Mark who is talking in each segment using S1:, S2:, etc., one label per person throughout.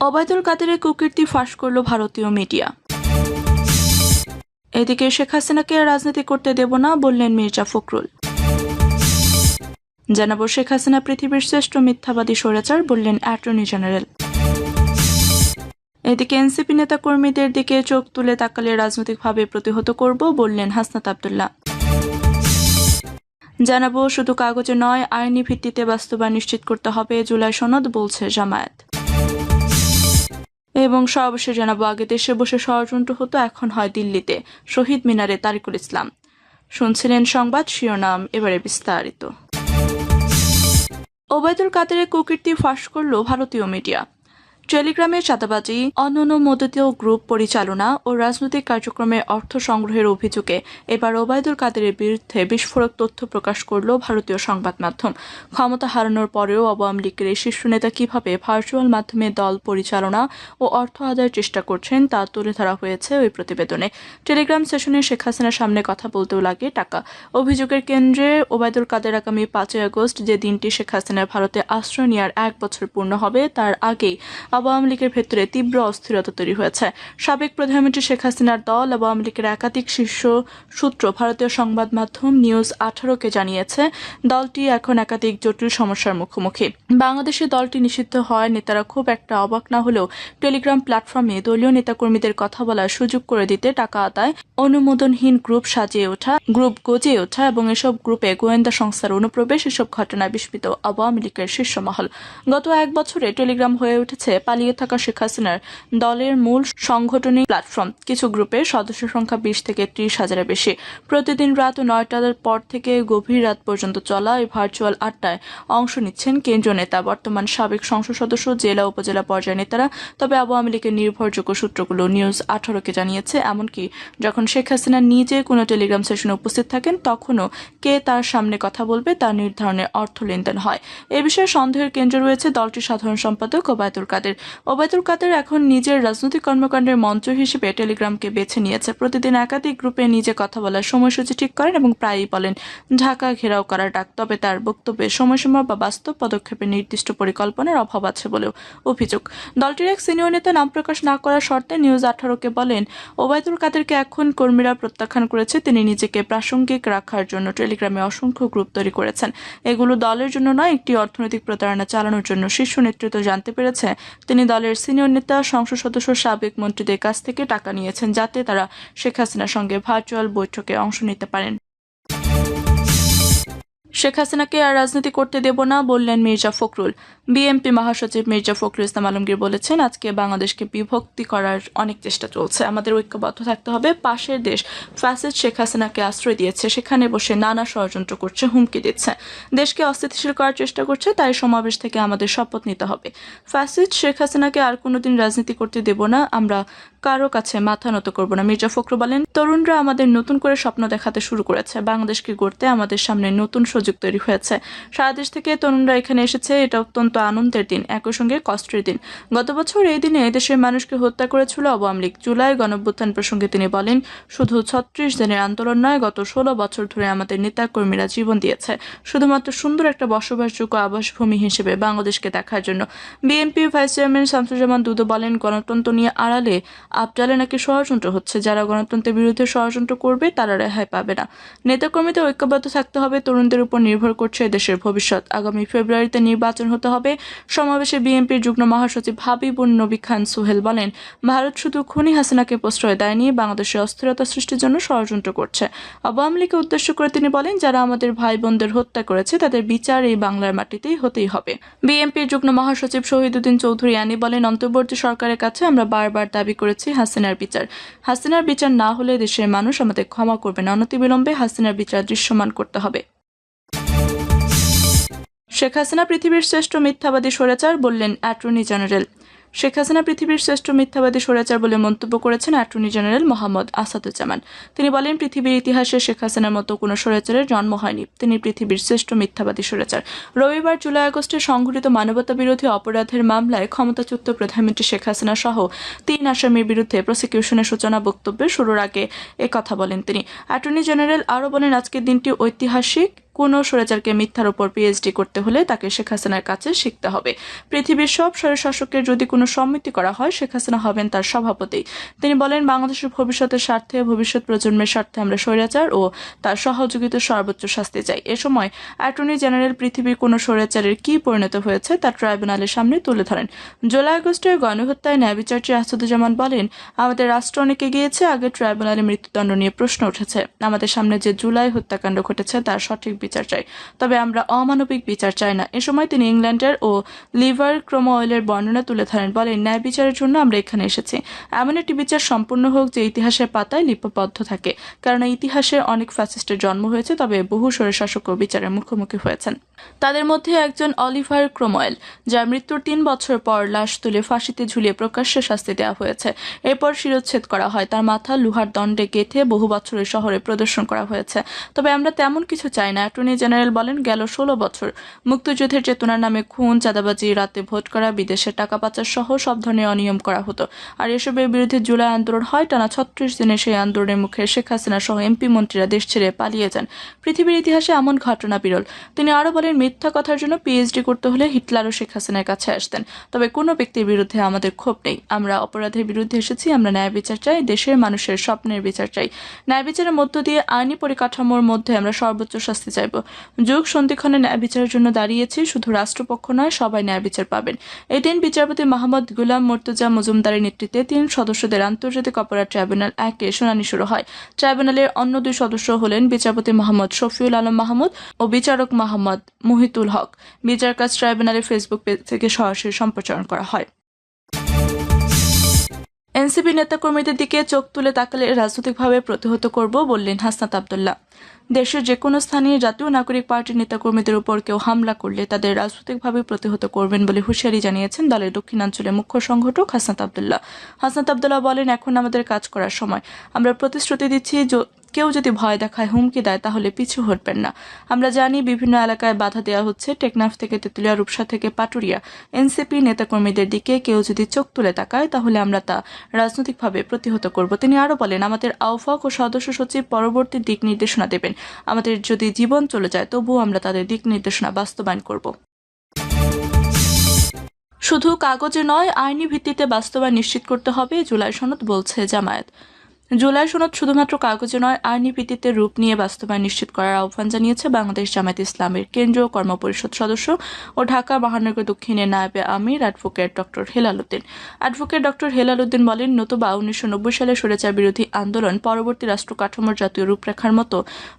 S1: অবায়দুল কাদেরের কুকীর্তি ফাঁস করল ভারতীয় মিডিয়া। এদিকে শেখ হাসিনাকে রাজনীতি করতে দেব না বললেন মির্জা ফখরুল। জানাব শেখ হাসিনা পৃথিবীর শ্রেষ্ঠ মিথ্যাবাদী স্বৈরাচার বললেন অ্যাটর্নি জেনারেল। এদিকে এনসিপি নেতা কর্মীদের দিকে চোখ তুলে তাকালে রাজনৈতিকভাবে প্রতিহত করব বললেন হাসনাত আবদুল্লাহ। জানাব শুধু কাগজে নয়, আইনি ভিত্তিতে বাস্তবায়ন নিশ্চিত করতে হবে জুলাই সনদ, বলছে জামায়াত। এবং সর্বশেষ জানাব, আগে দেশে বসে ষড়যন্ত্র হতো, এখন হয় দিল্লিতে। শহীদ মিনারে তারিকুল ইসলাম। শুনছিলেন সংবাদ শিরোনাম, এবারে বিস্তারিত। ওবায়দুল কাদেরের কুকীর্তি ফাঁস করল ভারতীয় মিডিয়া। টেলিগ্রামে চাঁদাবাজি অননুমোদিত গ্রুপ পরিচালনা ও রাজনৈতিক কার্যক্রমে অর্থ সংগ্রহের অভিযোগে এবার ওবায়দুল কাদেরের বিরুদ্ধে বিস্ফোরক তথ্য প্রকাশ করল ভারতীয় সংবাদ মাধ্যম। ক্ষমতা হারানোর পরেও আওয়ামী লীগের এই শীর্ষ নেতা কীভাবে ভার্চুয়াল মাধ্যমে দল পরিচালনা ও অর্থ আদায়ের চেষ্টা করছেন তা তুলে ধরা হয়েছে ওই প্রতিবেদনে। টেলিগ্রাম সেশনে শেখ হাসিনার সামনে কথা বলতেও লাগে টাকা। অভিযোগের কেন্দ্রে ওবায়দুল কাদের আগামী পাঁচই আগস্ট যে দিনটি শেখ হাসিনার ভারতে আশ্রয় নেওয়ার এক বছর পূর্ণ হবে, তার আগেই আওয়ামী লীগের ভেতরে তীব্র অস্থিরতা তৈরি হয়েছে। সাবেক প্রধানমন্ত্রী শেখ হাসিনার দল আওয়ামী লীগের একাধিক শীর্ষ সূত্র ভারতীয় সংবাদ মাধ্যম নিউজ আঠারোকে জানিয়েছে, দলটি এখন একাধিক জটিল সমস্যার মুখোমুখি। বাংলাদেশে দলটি নিষিদ্ধ হয় নেতারা খুব একটা অবাক না হলেও টেলিগ্রাম প্ল্যাটফর্মে দলীয় নেতাকর্মীদের কথা বলার সুযোগ করে দিতে টাকা আদায়, অনুমোদনহীন গ্রুপ সাজিয়ে ওঠা, গ্রুপ গজিয়ে ওঠা এবং এসব গ্রুপে গোয়েন্দা সংস্থার অনুপ্রবেশ, এসব ঘটনায় বিস্মিত আওয়ামী লীগের শীর্ষ মহল। গত এক বছরে টেলিগ্রাম হয়ে উঠেছে পালিয়ে থাকা শেখ হাসিনার দলের মূল সাংগঠনিক প্ল্যাটফর্ম কিছু গ্রুপের সদস্য সংখ্যা বিশ থেকে ত্রিশ হাজারের বেশি। প্রতিদিন রাত নয়টার পর থেকে গভীর রাত পর্যন্ত চলা এই ভার্চুয়াল আড্ডায় অংশ নিচ্ছেন কেন্দ্রীয় নেতা। বর্তমান সাবেক সংসদ সদস্য, জেলা, উপজেলা পর্যায়ের নেতারা। তবে আওয়ামী লীগের নির্ভরযোগ্য সূত্রগুলো নিউজ আঠারোকে জানিয়েছে। এমনকি যখন শেখ হাসিনা নিজে কোনো টেলিগ্রাম সেশনে উপস্থিত থাকেন, তখনও কে তার সামনে কথা বলবে তা নির্ধারণে অর্থ লেনদেন হয়। এ বিষয়ে সন্দেহের কেন্দ্র রয়েছে দলটির সাধারণ সম্পাদক ওবায়দুল কাদের। ওবায়দুল কাদের এখন নিজের রাজনৈতিক কর্মকাণ্ডের মঞ্চ হিসেবে টেলিগ্রামকে বেছে নিয়েছে। প্রতিদিন একাধিক গ্রুপে নিজে কথা বলার সময়সূচি ঠিক করেন এবং প্রায়ই বলেন, ঢাকা ঘেরাও করার ডাক। তবে তার বক্তব্যে সময়সীমা বা বাস্তব পদক্ষেপে নির্দিষ্ট পরিকল্পনার অভাব আছে বলেও অভিযোগ। দলটির এক সিনিয়র নেতা নাম প্রকাশ না করার শর্তে নিউজ আঠারোকে বলেন, ওবায়দুল কাদেরকে এখন কর্মীরা প্রত্যাখ্যান করেছে। তিনি নিজেকে প্রাসঙ্গিক রাখার জন্য টেলিগ্রামে অসংখ্য গ্রুপ তৈরি করেছেন। এগুলো দলের জন্য নয়, একটি অর্থনৈতিক প্রতারণা চালানোর জন্য শীর্ষ নেতৃত্ব জানতে পেরেছে। তিনি দলের সিনিয়র নেতা, সংসদ সদস্য, সাবেক মন্ত্রীদের কাছ থেকে টাকা নিয়েছেন যাতে তারা শেখ হাসিনার সঙ্গে ভার্চুয়াল বৈঠকে অংশ নিতে পারেন। শেখ হাসিনাকে আর রাজনীতি করতে দেব না বললেন মির্জা ফখরুল। বিএনপি মহাসচিব মির্জা ফখরুল ইসলাম আলমগীর বলেছেন, আজকে বাংলাদেশকে বিভক্তি করার অনেক চেষ্টা চলছে। আমাদের ঐক্যবদ্ধ থাকতে হবে। পাশের দেশ ফ্যাসিড শেখ হাসিনাকে আশ্রয় দিয়েছে। সেখানে বসে নানা ষড়যন্ত্র করছে, হুমকি দিচ্ছে। দেশকে অস্থিতিশীল করার চেষ্টা করছে, তাই সমাবেশ থেকে আমাদের শপথ নিতে হবে। ফ্যাসিড শেখ হাসিনাকে আর কোনোদিন রাজনীতি করতে দেব না, আমরা কারও কাছে মাথা নত করব না। মির্জা ফখরুল বলেন, তরুণরা আমাদের নতুন করে স্বপ্ন দেখাতে শুরু করেছে। বাংলাদেশকে গড়তে আমাদের সামনে নতুন সুযোগ তৈরি হয়েছে। সারা দেশ থেকে তরুণরা এখানে এসেছে। এটা অত্যন্ত আনন্দের দিন, একই সঙ্গে কষ্টের দিন। গত বছর এই দিনে দেশের মানুষকে হত্যা করেছিল আওয়ামী লীগ। জুলাই গণভ্যুত্থান প্রসঙ্গে তিনি বলেন, শুধু ছত্রিশ দিনের আন্দোলন নয়, গত ষোলো বছর ধরে আমাদের নেতা কর্মীরা জীবন দিয়েছে। শুধুমাত্র সুন্দর একটা বসবাসযোগ্য আবাসভূমি হিসেবে বাংলাদেশকে দেখার জন্য। BNP vice chairman Shamsuzzaman Dudu বলেন, গণতন্ত্র নিয়ে আড়ালে আবজালে নাকি ষড়যন্ত্র হচ্ছে। যারা গণতন্ত্রের বিরুদ্ধে ষড়যন্ত্র করবে, তারা রেহাই পাবে না। নেতাকর্মীদের ঐক্যবদ্ধ থাকতে হবে, তরুণদের উপর নির্ভর করছে দেশের ভবিষ্যৎ। আগামী ফেব্রুয়ারিতে নির্বাচন হতে হবে। সমাবেশে বিএনপির যুগ্ম মহাসচিব হাবিবুন নবী খান সোহেল বলেন, ভারত শুধু খুনি হাসিনাকে প্রশ্রয় দেয়নি, বাংলাদেশে অস্থিরতা সৃষ্টির জন্য ষড়যন্ত্র করছে। আওয়ামী লীগকে উদ্দেশ্য করে তিনি বলেন, যারা আমাদের ভাই বোনদের হত্যা করেছে, তাদের বিচার এই বাংলার মাটিতেই হতেই হবে। বিএনপির যুগ্ম মহাসচিব শহীদুদ্দিন চৌধুরী আনি বলেন, অন্তর্বর্তী সরকারের কাছে আমরা বারবার দাবি করেছি হাসিনার বিচার। হাসিনার বিচার না হলে দেশের মানুষ আমাদের ক্ষমা করবে না। অনতিবিলম্বে হাসিনার বিচার দৃশ্যমান করতে হবে। শেখ হাসিনা পৃথিবীর শ্রেষ্ঠ মিথ্যাবাদী স্বৈরাচার বললেন অ্যাটর্নি জেনারেল। শেখ হাসিনা পৃথিবীর শ্রেষ্ঠ মিথ্যাবাদী স্বৈরাচার বলে মন্তব্য করেছেন অ্যাটর্নি জেনারেল মোহাম্মদ আসাদুজ্জামান। তিনি বলেন, পৃথিবীর ইতিহাসে শেখ হাসিনার মতো কোনো স্বৈরাচারের জন্ম হয়নি। তিনি পৃথিবীর শ্রেষ্ঠ মিথ্যাবাদী স্বৈরাচার। রবিবার জুলাই আগস্টে সংঘটিত মানবতা বিরোধী অপরাধের মামলায় ক্ষমতাচ্যুত প্রধানমন্ত্রী শেখ হাসিনা সহ তিন আসামির বিরুদ্ধে প্রসিকিউশনের সূচনা বক্তব্যে শুরুর আগে কথা বলেন তিনি। অ্যাটর্নি জেনারেল আরও বলেন, আজকের দিনটি ঐতিহাসিক। কোনো স্বৈরাচারকে মিথ্যার উপর পিএইচডি করতে হলে তাকে শেখ হাসিনার কাছে শিখতে হবে। পৃথিবীর সব স্বৈরশাসকের যদি কোনো সম্মতি করা হয়, শেখ হাসিনা হবেন তার সভাপতি। তিনি বলেন, বাংলাদেশের ভবিষ্যতের স্বার্থে, ভবিষ্যৎ প্রজন্মের স্বার্থে আমরা স্বৈরাচার ও তার সহযোগিতা সর্বোচ্চ শাস্তি চাই। এ সময় অ্যাটর্নি জেনারেল পৃথিবীর কোনো স্বৈরাচারের কি পরিণত হয়েছে তা ট্রাইব্যুনালের সামনে তুলে ধরেন। জুলাই আগস্টের গণহত্যায় ন্যায় বিচারটি আসাদুজ্জামান বলেন, আমাদের রাষ্ট্র অনেকে এগিয়েছে, আগে ট্রাইব্যুনালে মৃত্যুদণ্ড নিয়ে প্রশ্ন উঠেছে। আমাদের সামনে যে জুলাই হত্যাকাণ্ড ঘটেছে, তার সঠিক বিচার চাই। তবে আমরা অমানবিক বিচার চাই না। এ সময় তিনি ইংল্যান্ডের ও লিভার ক্রোমো অয়েলের বর্ণনা তুলে ধরেন, বলেন, ন্যায় বিচারের জন্য আমরা এখানে এসেছি। এমন একটি বিচার সম্পূর্ণ হোক যে ইতিহাসের পাতায় লিপিবদ্ধ থাকে। কারণ ইতিহাসে অনেক ফ্যাসিস্টের জন্ম হয়েছে, তবে বহু স্বৈরশাসকও বিচারের মুখোমুখি হয়েছেন। তাদের মধ্যে একজন অলিভার ক্রোময়েল যার মৃত্যুর তিন বছর পর লাশ তুলে ফাঁসিতে ঝুলিয়ে প্রকাশ্যে শাস্তি দেওয়া হয়েছে। এরপর শিরোচ্ছেদ করা হয়। তার মাথা লোহার দণ্ডে গেঁথে বহু বছরের শহরে প্রদর্শন করা হয়েছে। তবে আমরা তেমন কিছু চাই না। অ্যাটর্নি জেনারেল বলেন, গেল ষোলো বছর। মুক্তিযুদ্ধের চেতনার নামে খুন, চাঁদাবাজি, রাতে ভোট করা, বিদেশে টাকা পাচার সহ সব ধরনের অনিয়ম করা হতো। আর এসবের বিরুদ্ধে জুলাই আন্দোলন হয়, টানা ছত্রিশ দিনে সেই আন্দোলনের মুখে শেখ হাসিনা সহ এমপি মন্ত্রীরা দেশ ছেড়ে পালিয়ে যান। পৃথিবীর ইতিহাসে এমন ঘটনা বিরল। তিনি আরও বলেন, মিথ্যা কথার জন্য পিএইচডি করতে হলে হিটলার ও শেখ হাসিনার কাছে আসতেন। তবে কোনো ব্যক্তির বিরুদ্ধে আমাদের ক্ষোভ নেই। আমরা অপরাধের বিরুদ্ধে এসেছি, আমরা ন্যায় বিচার চাই, দেশের মানুষের স্বপ্নের বিচার চাই। ন্যায় বিচারের মধ্য দিয়ে আইনি পরিকাঠামোর মধ্যে আমরা সর্বোচ্চ শাস্তি চাইব যুগ সন্ধিক্ষণে ন্যায় বিচারের জন্য দাঁড়িয়েছি, শুধু রাষ্ট্রপক্ষ নয়, সবাই ন্যায় বিচার পাবেন। এদিন বিচারপতি মোহাম্মদ গুলাম মোর্তজা মজুমদারের নেতৃত্বে তিন সদস্যদের আন্তর্জাতিক অপরাধ ট্রাইব্যুনাল একে শুনানি শুরু হয়। ট্রাইব্যুনালের অন্য দুই সদস্য হলেন বিচারপতি মোহাম্মদ শফিউল আলম মাহমুদ ও বিচারক মোহাম্মদ মুহিতুল হক। বিচার কাজ ট্রাইব্যুনালের ফেসবুক পেজ থেকে সরাসরি সম্প্রচারণ করা হয়। এনসিপি নেতাকর্মীদের দিকে চোখ তুলে তাকালে রাজনৈতিকভাবে প্রতিহত করব বললেন হাসনাত আবদুল্লাহ। দেশের যে কোনো স্থানীয় জাতীয় নাগরিক পার্টির নেতাকর্মীদের উপর কেউ হামলা করলে তাদের রাজনৈতিকভাবে প্রতিহত করবেন বলে হুঁশিয়ারি জানিয়েছেন দলের দক্ষিণাঞ্চলের মুখ্য সংগঠক হাসনাত আবদুল্লাহ। হাসনাত আবদুল্লাহ বলেন, এখন আমাদের কাজ করার সময়। আমরা প্রতিশ্রুতি দিচ্ছি কেউ যদি ভয় দেখায়, হুমকি দেয়, তাহলে পিছু হটবেন না। আমরা জানি বিভিন্ন এলাকায় বাধা দেওয়া হচ্ছে। টেকনাফ থেকে তেতুলিয়া, রূপসা থেকে পাটুরিয়া। এনসিপি নেতাকর্মীদের দিকে কেউ যদি চোখ তুলে তাকায়, তাহলে আমরা তা রাজনৈতিকভাবে প্রতিহত করব। তিনি আরও বলেন, আমাদের আহ্বায়ক ও সদস্য সচিব পরবর্তী দিক নির্দেশনা দেবেন। আমাদের যদি জীবন চলে যায়, তবুও আমরা তাদের দিক নির্দেশনা বাস্তবায়ন করব। শুধু কাগজে নয়, আইনি ভিত্তিতে বাস্তবায়ন নিশ্চিত করতে হবে, জুলাই সনদ বলছে জামায়াত। জুলাই সনদ শুধুমাত্র কাগজে নয়, আইনি ভিত্তিতে রূপ নিয়ে বাস্তবায়ন নিশ্চিত করার আহ্বান জানিয়েছে বাংলাদেশ জামায়াত ইসলামের কেন্দ্রীয় কর্মপরিষদ সদস্য ও ঢাকা মহানগর দক্ষিণের নায়েবে আমির advocate doctor Helal Uddin. Advocate doctor Helal Uddin বলেন, নতুবা উনিশশো নব্বই সালে স্বৈরাচার বিরোধী আন্দোলন পরবর্তী রাষ্ট্র কাঠামোর জাতীয় রূপরেখার মতো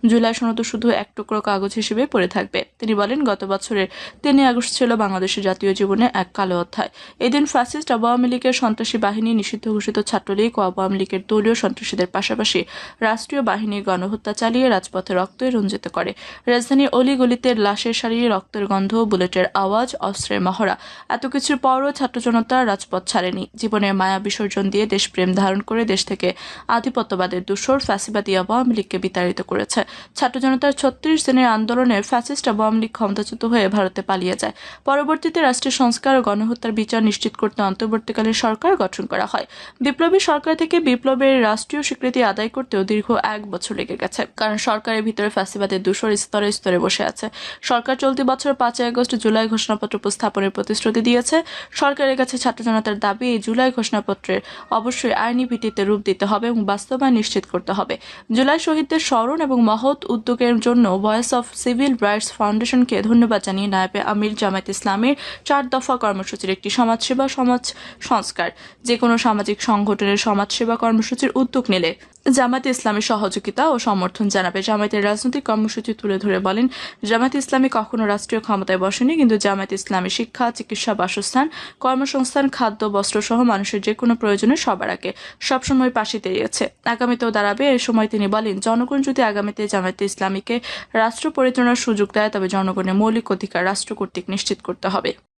S1: জুলাই সনদ শুধু এক টুকরো কাগজ হিসেবে পড়ে থাকবে। তিনি বলেন, গত বছরের তিনই আগস্ট ছিল বাংলাদেশের জাতীয় জীবনে এক কালো অধ্যায়। এদিন ফ্যাসিস্ট আওয়ামী লীগের সন্ত্রাসী বাহিনী নিষিদ্ধ ঘোষিত ছাত্রলীগ ও আওয়ামী লীগের দলীয় সন্ত্রাসীদের পাশাপাশি রাষ্ট্রীয় বাহিনীর গণহত্যা চালিয়ে রাজপথে রক্তে রঞ্জিত করে। রাজধানীর অলিগলিতে লাশের সারি রক্তের গন্ধ, বুলেটের আওয়াজ, অস্ত্রের মহড়া, এত কিছুর পরও ছাত্র জনতা রাজপথ ছাড়েনি। জীবনের মায়া বিসর্জন দিয়ে দেশপ্রেম ধারণ করে দেশ থেকে আধিপত্যবাদের দূষর ফ্যাসিবাদী আওয়ামী লীগকে বিতাড়িত করেছে। ছাত্র জনতার ছত্রিশ দিনের আন্দোলনে ফ্যাসিস্ট আওয়ামী লীগ ক্ষমতাচ্যুত হয়ে ভারতে পালিয়ে যায়। পরবর্তীতে রাষ্ট্রীয় সংস্কার ও গণহত্যার বিচার নিশ্চিত করতে অন্তর্বর্তীকালীন সরকার গঠন করা হয়। বিপ্লবী সরকার থেকে বিপ্লবের রাষ্ট্রীয় স্বীকৃতি আদায় করতেও দীর্ঘ এক বছর লেগে গেছে, কারণ সরকারের ভিতরে ফ্যাসিবাদের দূষর স্তরে স্তরে বসে আছে। সরকার চলতি বছর পাঁচই আগস্ট জুলাই ঘোষণাপত্র উপস্থাপনের প্রতিশ্রুতি দিয়েছে। সরকারের কাছে ছাত্র জনতার দাবি, এই জুলাই ঘোষণাপত্রের অবশ্যই আইনি ভিত্তিতে রূপ দিতে হবে এবং বাস্তবায়ন নিশ্চিত করতে হবে। জুলাই শহীদদের স্মরণ এবং মহৎ উদ্যোগের জন্য ভয়েস অফ সিভিল রাইটস ফাউন্ডেশনকে ধন্যবাদ জানিয়ে নায়েবে আমির জামায়াত ইসলামের চার দফা কর্মসূচির একটি সমাজসেবা সমাজ সংস্কার। যে কোনো সামাজিক সংগঠনের সমাজসেবা কর্মসূচির উদ্যোগ নিলে। জামায়াত ইসলামী সহযোগিতা ও সমর্থন জানাবে। জামায়াতের রাজনৈতিক কর্মসূচি তুলে ধরে বলেন, জামায়াত ইসলামী কখনো রাষ্ট্রীয় ক্ষমতায় বসেনি, কিন্তু জামায়াত ইসলামী শিক্ষা, চিকিৎসা, বাসস্থান, কর্মসংস্থান, খাদ্য বস্ত্র সহ মানুষের যে কোনো প্রয়োজনে সবার আগে সবসময় পাশে দাঁড়িয়েছে। আগামীতেও দাঁড়াবে এ সময় তিনি বলেন, জনগণ যদি আগামীতে জামায়াতে ইসলামীকে রাষ্ট্র পরিচালনার সুযোগ দেয়, তবে জনগণের মৌলিক অধিকার রাষ্ট্র কর্তৃক নিশ্চিত করতে হবে।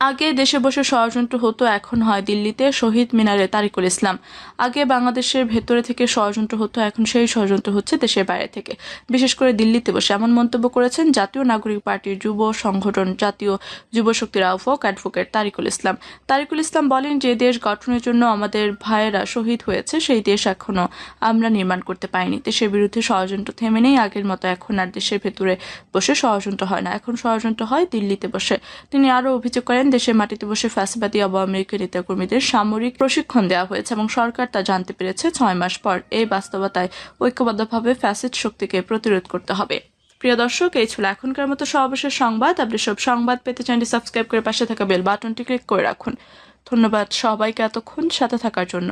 S1: আগে দেশে বসে ষড়যন্ত্র হতো, এখন হয় দিল্লিতে শহীদ মিনারে তারিকুল ইসলাম। আগে বাংলাদেশের ভেতরে থেকে ষড়যন্ত্র হতো, এখন সেই ষড়যন্ত্র হচ্ছে দেশের বাইরে থেকে। বিশেষ করে দিল্লিতে বসে এমন মন্তব্য করেছেন জাতীয় নাগরিক পার্টির যুব সংগঠন, জাতীয় যুব শক্তির আহ্বক অ্যাডভোকেট তারিকুল ইসলাম। তারিকুল ইসলাম বলেন যে দেশ গঠনের জন্য আমাদের ভাইয়েরা শহীদ হয়েছে, সেই দেশ এখনও আমরা নির্মাণ করতে পারিনি। দেশের বিরুদ্ধে ষড়যন্ত্র থেমে নেই, আগের মতো এখন আর দেশের ভেতরে বসে ষড়যন্ত্র হয় না। এখন ষড়যন্ত্র হয় দিল্লিতে বসে। তিনি আরও অভিযোগ করেন দেশের মাটিতে বসে ফ্যাসিবাদী আওয়ামী লীগের নেতাকর্মীদের সামরিক প্রশিক্ষণ দেওয়া হয়েছে এবং সরকার তা জানতে পেরেছে ছয় মাস পর। এই বাস্তবতায় ঐক্যবদ্ধভাবে ফ্যাসিড শক্তিকে প্রতিরোধ করতে হবে। প্রিয় দর্শক, এই ছিল এখনকার মতো সর্বশেষ সংবাদ। আপনি সব সংবাদ পেতে চ্যানেলটি সাবস্ক্রাইব করে পাশে থাকা বেল বাটনটি ক্লিক করে রাখুন। ধন্যবাদ সবাইকে এতক্ষণ সাথে থাকার জন্য।